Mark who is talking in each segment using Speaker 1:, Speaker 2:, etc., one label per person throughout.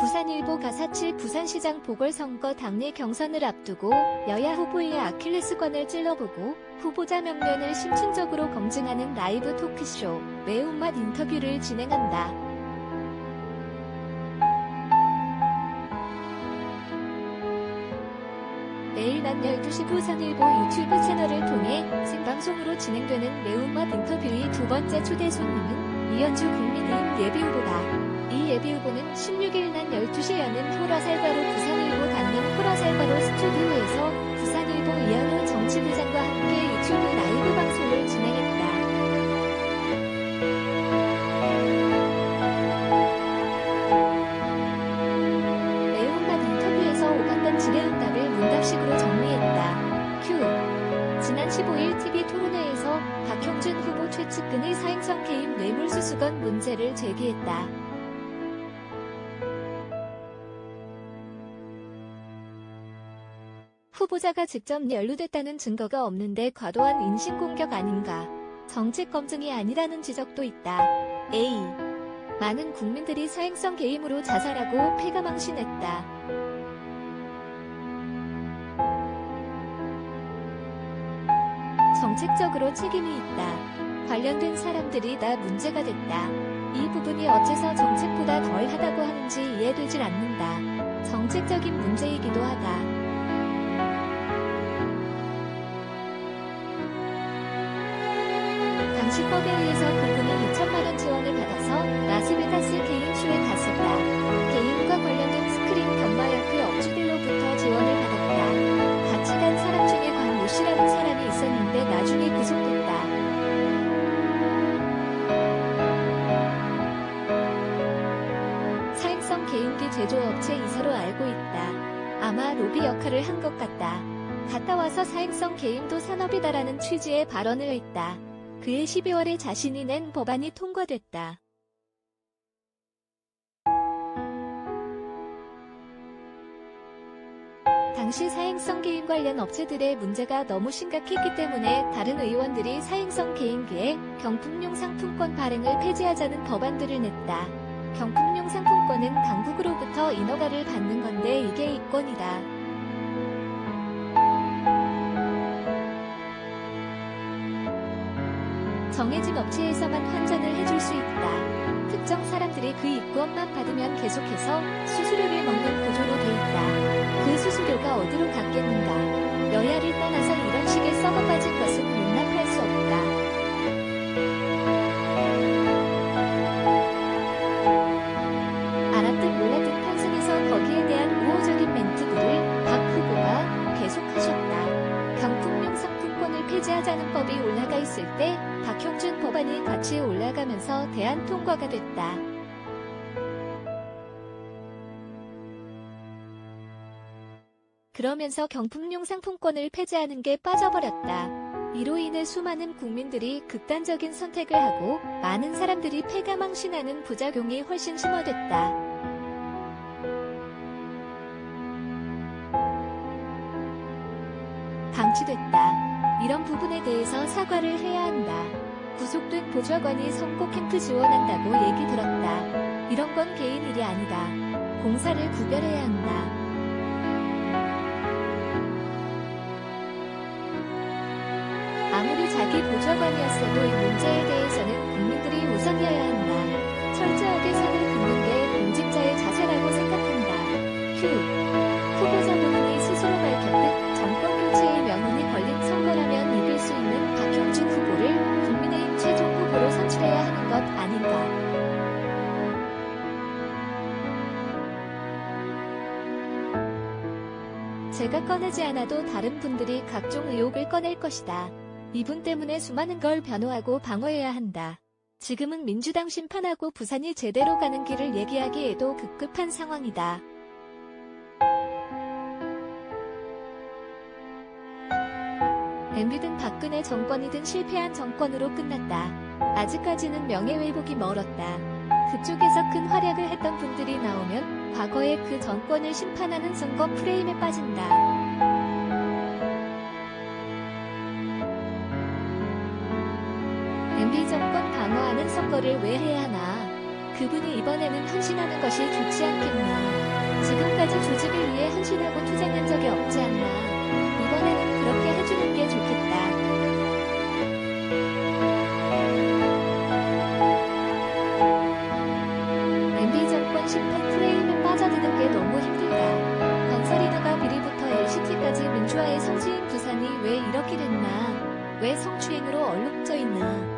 Speaker 1: 부산일보 가사칠 부산시장 보궐선거 당내 경선을 앞두고 여야 후보의 아킬레스건을 찔러보고 후보자 명령을 심층적으로 검증하는 라이브 토크쇼 매운맛 인터뷰를 진행한다. 매일 낮 12시 부산일보 유튜브 채널을 통해 생방송으로 진행되는 매운맛 인터뷰의 두 번째 초대 손님은 이현주 국민의힘 예비후보다. 이 예비 후보는 16일 낮 12시에 여는 호라살바로 부산일보 닿는 후보자가 직접 연루됐다는 증거가 없는데 과도한 인신공격 아닌가. 정책 검증이 아니라는 지적도 있다. A. 많은 국민들이 사행성 게임으로 자살하고 폐가망신했다. 정책적으로 책임이 있다. 관련된 사람들이 다 문제가 됐다. 이 부분이 어째서 정책보다 덜 하다고 하는지 이해되질 않는다. 정책적인 문제이기도 하다. 당시 법에 의해서 그분이 2천만원 지원을 받아서 라스베가스 개인쇼에 갔었다. 개인과 관련된 스크린 견마약의 업주들로부터 지원을 받았다. 같이 간 사람 중에 광모 씨라는 사람이 있었는데 나중에 구속됐다. 사행성 개인기 제조업체 이사로 알고 있다. 아마 로비 역할을 한 것 같다. 갔다 와서 사행성 게임도 산업이다라는 취지의 발언을 했다. 그해 12월에 자신이 낸 법안이 통과됐다. 당시 사행성 개인 관련 업체들의 문제가 너무 심각했기 때문에 다른 의원들이 사행성 개인기에 경품용 상품권 발행을 폐지하자는 법안들을 냈다. 경품용 상품권은 강국으로부터 인허가를 받는 건데 이게 이권이다. 정해진 업체에서만 환전을 해줄 수 있다. 특정 사람들이 그 이권만 받으면 계속해서 수수료를 먹는 구조로 돼 있다. 그 수수료가 어디로 갔겠는가. 여야를 떠나서 이런 식의 썩어 빠진 것은 용납 하자는 법이 올라가 있을 때 박형준 법안이 같이 올라가면서 대안 통과가 됐다. 그러면서 경품용 상품권을 폐지하는 게 빠져버렸다. 이로 인해 수많은 국민들이 극단적인 선택을 하고 많은 사람들이 폐가망신하는 부작용이 훨씬 심화됐다. 방치됐다. 대해서 사과를 해야 한다. 구속된 보좌관이 선거 캠프 지원한다고 얘기 들었다. 이런 건 개인 일이 아니다. 공사를 구별해야 한다. 아무리 자기 보좌관이었어도 이 문제에 대해서는 국민들이 우선이어야 한다. 철저하게 선을 긋는 게 공직자의 자세라고 생각한다. 큐. 꺼내지 않아도 다른 분들이 각종 의혹을 꺼낼 것이다. 이분 때문에 수많은 걸 변호하고 방어해야 한다. 지금은 민주당 심판하고 부산이 제대로 가는 길을 얘기하기에도 급급한 상황이다. MB든 박근혜 정권이든 실패한 정권으로 끝났다. 아직까지는 명예회복이 멀었다. 그쪽에서 큰 활약을 했던 분들이 나오면 과거의 그 정권을 심판하는 선거 프레임에 빠진다. 우리 정권 방어하는 선거를 왜 해야 하나? 그분이 이번에는 헌신하는 것이 좋지 않겠나? 지금까지 조직을 위해 헌신하고 투쟁한 적이 없지 않나? 이번에는 그렇게 해주는 게 좋겠다. 심판 프레임에 빠져드는 게 너무 힘들다. 건설이나가 비리부터 LCT까지 민주화의 성지인 부산이 왜 이렇게 됐나? 왜 성추행으로 얼룩져 있나?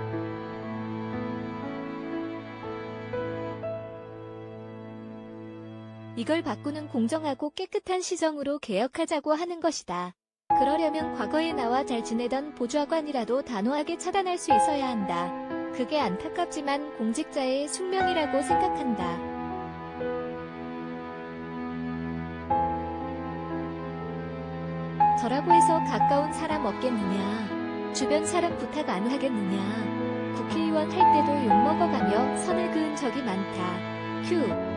Speaker 1: 이걸 바꾸는 공정하고 깨끗한 시정으로 개혁하자고 하는 것이다. 그러려면 과거에 나와 잘 지내던 보좌관이라도 단호하게 차단할 수 있어야 한다. 그게 안타깝지만 공직자의 숙명이라고 생각한다. 저라고 해서 가까운 사람 없겠느냐. 주변 사람 부탁 안 하겠느냐. 국회의원 할 때도 욕먹어가며 선을 그은 적이 많다. 휴.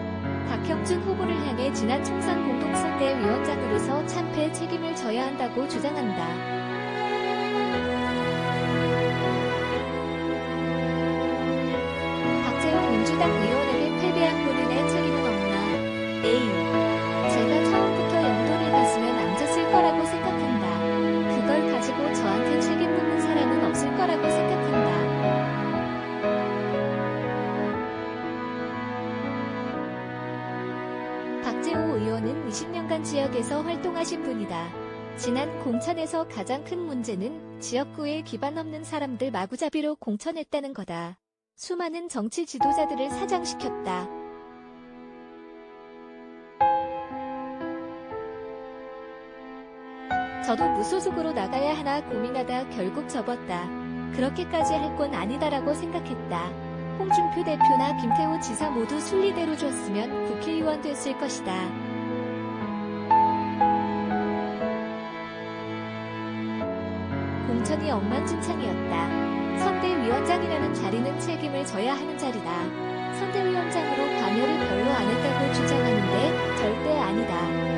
Speaker 1: 박형준 후보를 향해 지난 총선 공동선대 위원장으로서 참패 책임을 져야 한다고 주장한다. 지역에서 활동하신 분이다. 지난 공천에서 가장 큰 문제는 지역구에 기반 없는 사람들 마구잡이로 공천했다는 거다. 수많은 정치 지도자들을 사장시켰다. 저도 무소속으로 나가야 하나 고민하다 결국 접었다. 그렇게까지 할 건 아니다라고 생각했다. 홍준표 대표나 김태호 지사 모두 순리대로 줬으면 국회의원 됐을 것이다. 공천이 엉망진창이었다. 선대위원장이라는 자리는 책임을 져야 하는 자리다. 선대위원장으로 관여를 별로 안 했다고 주장하는데 절대 아니다.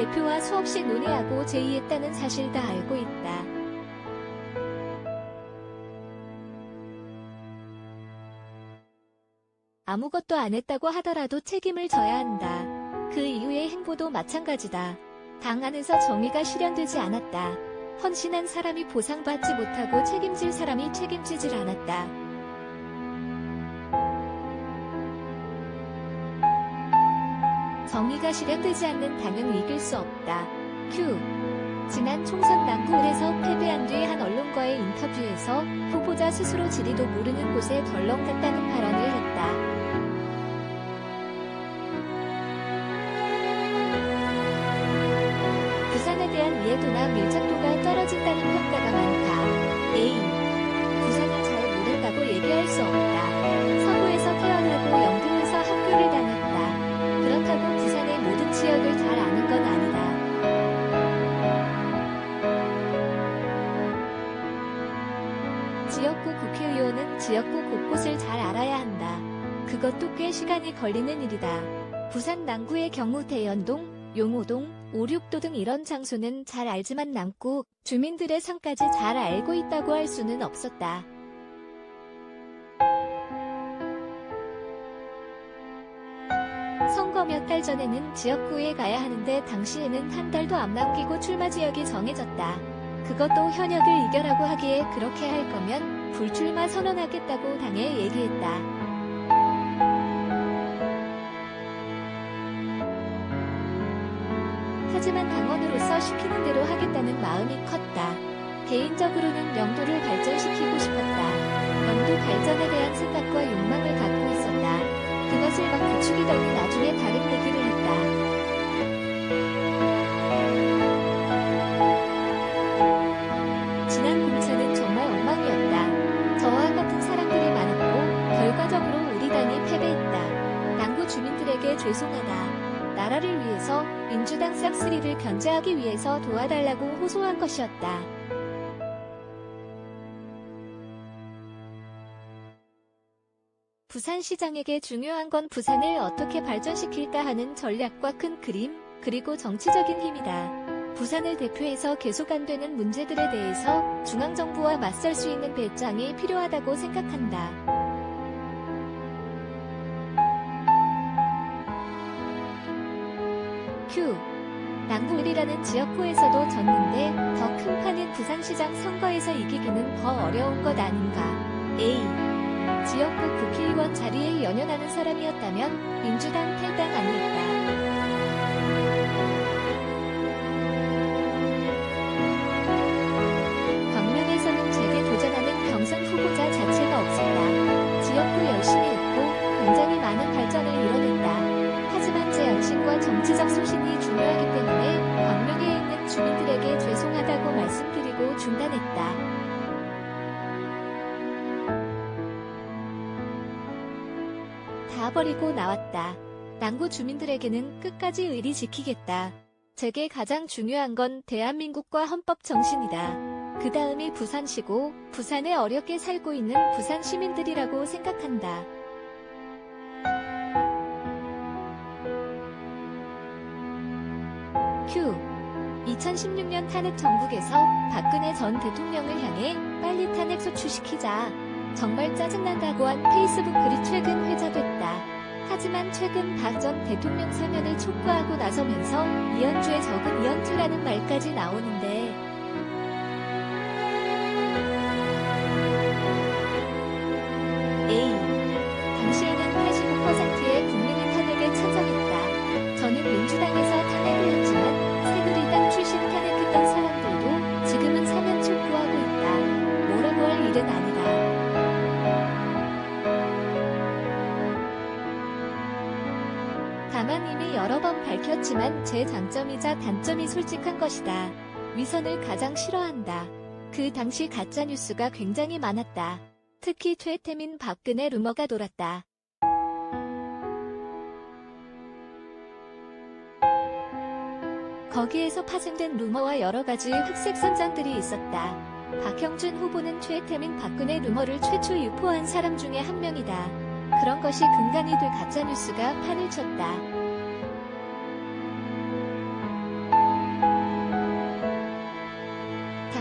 Speaker 1: 대표와 수없이 논의하고 제의했다는 사실 다 알고 있다. 아무것도 안 했다고 하더라도 책임을 져야 한다. 그 이후의 행보도 마찬가지다. 당 안에서 정의가 실현되지 않았다. 헌신한 사람이 보상받지 못하고 책임질 사람이 책임지질 않았다. 정의가 실현되지 않는 당은 이길 수 없다. 큐. 지난 총선 남구을에서 패배한 뒤 한 언론과의 인터뷰에서 후보자 스스로 지리도 모르는 곳에 덜렁 갔다는 발언을 했다. 지역구 곳곳을 잘 알아야 한다. 그것도 꽤 시간이 걸리는 일이다. 부산 남구의 경우 대연동, 용호동, 오륙도 등 이런 장소는 잘 알지만 남고 주민들의 상까지 잘 알고 있다고 할 수는 없었다. 선거 몇 달 전에는 지역구에 가야 하는데 당시에는 한 달도 안 남기고 출마 지역이 정해졌다. 그것도 현역을 이겨라고 하기에 그렇게 할 거면 불출마 선언하겠다고 당에 얘기했다. 하지만 당원으로서 시키는 대로 하겠다는 마음이 컸다. 개인적으로는 영도를 발전시키고 싶었다. 영도 발전에 대한 생각과 욕망을 갖고 있었다. 그것을 막 부추기더니 나중에 다른 얘기를 주민들에게 죄송하다. 나라를 위해서 민주당 싹쓸이를 견제하기 위해서 도와달라고 호소한 것이었다. 부산시장에게 중요한 건 부산을 어떻게 발전시킬까 하는 전략과 큰 그림, 그리고 정치적인 힘이다. 부산을 대표해서 계속 안 되는 문제들에 대해서 중앙정부와 맞설 수 있는 배짱이 필요하다고 생각한다. 큐. 남부을이라는 지역구에서도 졌는데 더 큰 판인 부산시장 선거에서 이기기는 더 어려운 것 아닌가. A. 지역구 국회의원 자리에 연연하는 사람이었다면 민주당 탈당 아닐까. 다 버리고 나왔다. 남구 주민들에게는 끝까지 의리 지키겠다. 제게 가장 중요한 건 대한민국과 헌법 정신이다. 그 다음이 부산시고 부산에 어렵게 살고 있는 부산 시민들이라고 생각한다. Q. 2016년 탄핵 정국에서 박근혜 전 대통령을 향해 빨리 탄핵 소추시키자. 정말 짜증난다고 한 페이스북 글이 최근 회자됐다. 하지만 최근 박 전 대통령 사면을 촉구하고 나서면서 이현주의 적은 이현주라는 말까지 나오는데 다만 이미 여러 번 밝혔지만 제 장점이자 단점이 솔직한 것이다. 위선을 가장 싫어한다. 그 당시 가짜뉴스가 굉장히 많았다. 특히 퇴태민 박근혜 루머가 돌았다. 거기에서 파생된 루머와 여러 가지 흑색 선장들이 있었다. 박형준 후보는 최태민 박근혜 루머를 최초 유포한 사람 중에 한 명이다. 그런 것이 근간이 될 가짜뉴스가 판을 쳤다.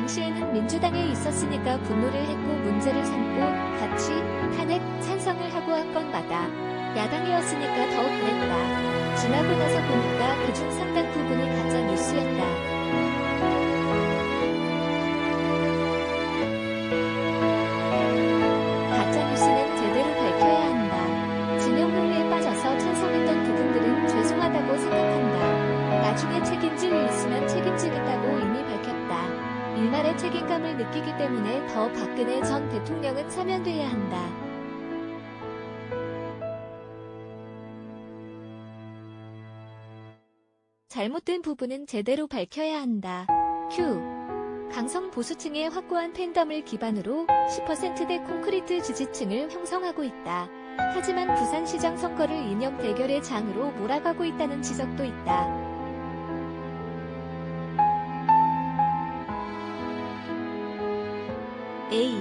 Speaker 1: 당시에는 민주당에 있었으니까 분노를 했고 문제를 삼고 같이 탄핵 찬성을 하고 한건 맞아. 야당이었으니까 더 그랬다. 지나고 나서 보니까 그중 상당 부분이 가짜 뉴스였다. 가짜 뉴스는 제대로 밝혀야 한다. 진영 논리에 빠져서 찬성했던 부분들은 죄송하다고 생각한다. 나중에 책임질 일 있으면 책임지겠다고. 일말의 책임감을 느끼기 때문에 더 박근혜 전 대통령은 사면돼야 한다. 잘못된 부분은 제대로 밝혀야 한다. Q. 강성 보수층의 확고한 팬덤을 기반으로 10%대 콘크리트 지지층을 형성하고 있다. 하지만 부산시장 선거를 이념 대결의 장으로 몰아가고 있다는 지적도 있다. A.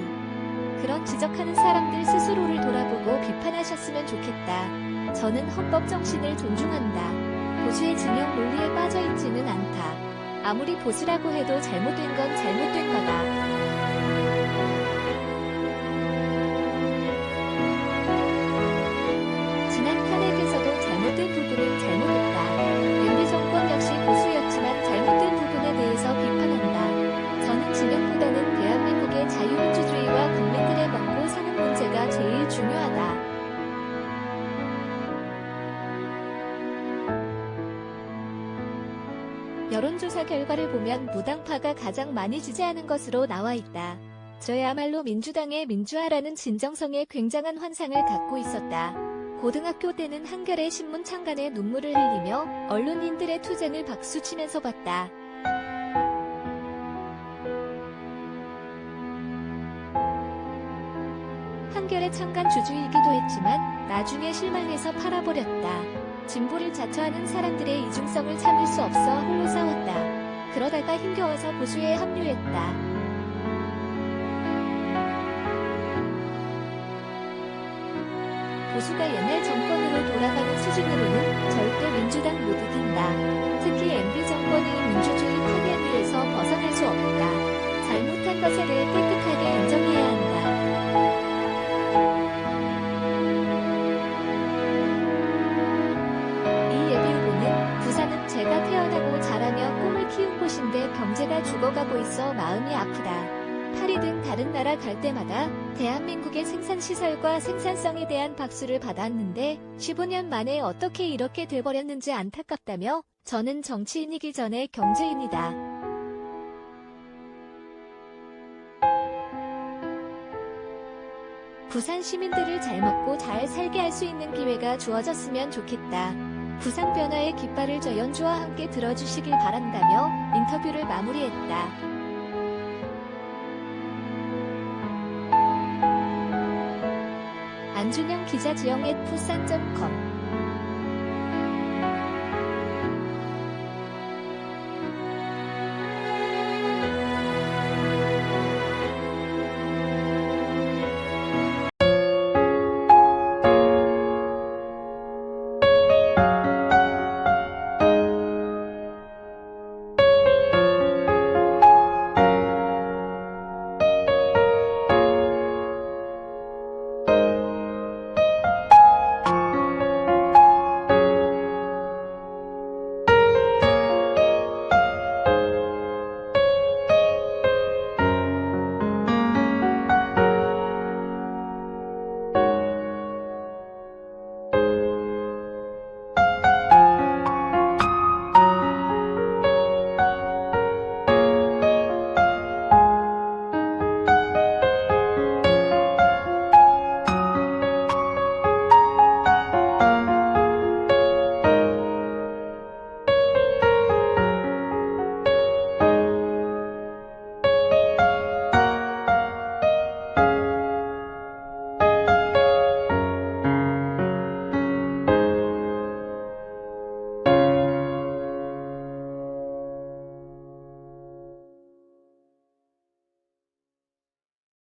Speaker 1: 그런 지적하는 사람들 스스로를 돌아보고 비판하셨으면 좋겠다. 저는 헌법 정신을 존중한다. 보수의 진영 논리에 빠져 있지는 않다. 아무리 보수라고 해도 잘못된 건 잘못된 거다. 여론조사 결과를 보면 무당파가 가장 많이 지지하는 것으로 나와 있다. 저야말로 민주당의 민주화라는 진정성에 굉장한 환상을 갖고 있었다. 고등학교 때는 한겨레 신문 창간에 눈물을 흘리며 언론인들의 투쟁을 박수치면서 봤다. 한겨레 창간 주주이기도 했지만 나중에 실망해서 팔아버렸다. 진보를 자처하는 사람들의 이중성을 참을 수 없어 홀로 싸웠다. 그러다가 힘겨워서 보수에 합류했다. 보수가 옛날 정권으로 돌아가는 수준으로는 절대 민주당 못 이긴다. 특히 MB 정권의 민주주의 파괴에서 벗어날 수 없다. 잘못한 것에 대해 깨끗하게 인정해야 한다. 죽어가고 있어 마음이 아프다. 파리 등 다른 나라 갈 때마다 대한민국의 생산시설과 생산성에 대한 박수를 받았는데 15년 만에 어떻게 이렇게 돼버렸는지 안타깝다며 저는 정치인이기 전에 경제인이다. 부산 시민들을 잘 먹고 잘 살게 할 수 있는 기회가 주어졌으면 좋겠다. 부산 변화의 깃발을 저 연주와 함께 들어주시길 바란다며 인터뷰를 마무리했다. 안준영 기자 지영 의 푸산.com